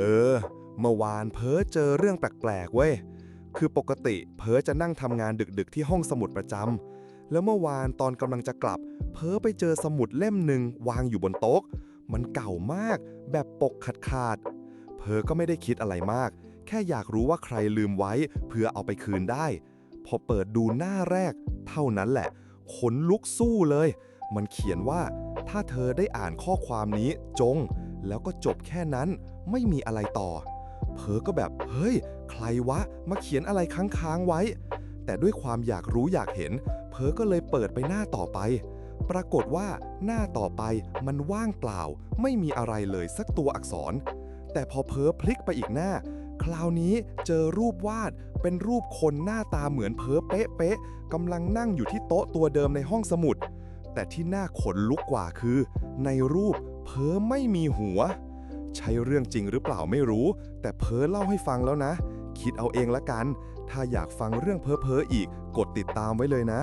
เออ เมื่อวานเพ้อเจอเรื่องแปลกๆเว้ย คือปกติเพ้อจะนั่งทำงานดึกๆ ที่ห้องสมุดประจำ แล้วเมื่อวานตอนกำลังจะกลับ เพ้อไปเจอสมุดเล่มหนึ่งวางอยู่บนโต๊ะ มันเก่ามาก แบบปกขาดๆเพ้อก็ไม่ได้คิดอะไรมาก แค่อยากรู้ว่าใครลืมไว้เพื่อเอาไปคืนได้ พอเปิดดูหน้าแรก เท่านั้นแหละ ขนลุกสู้เลย มันเขียนว่า ถ้าเธอได้อ่านข้อความนี้จง แล้วก็จบแค่นั้นไม่มีอะไรต่อ เผลอก็แบบ เฮ้ย ใครวะ มาเขียนอะไรค้างๆไว้ แต่ด้วยความอยากรู้อยากเห็น เผลอก็เลยเปิดไปหน้าต่อไป ปรากฏว่าหน้าต่อไปมันว่างเปล่า ไม่มีอะไรเลยสักตัวอักษร แต่พอเผลอพลิกไปอีกหน้า คราวนี้เจอรูปวาดเป็นรูปคนหน้าตาเหมือนเพ้อเป๊ะๆกำลังนั่งอยู่ที่โต๊ะตัวเดิมในห้องสมุดแต่ที่น่าขนลุกกว่าคือ ในรูป เพ้อไม่มีหัว ใช่เรื่องจริงหรือเปล่าไม่รู้ แต่เพ้อเล่าให้ฟังแล้วนะ คิดเอาเองละกัน ถ้าอยากฟังเรื่องเพ้อเพ้ออีก กดติดตามไว้เลยนะ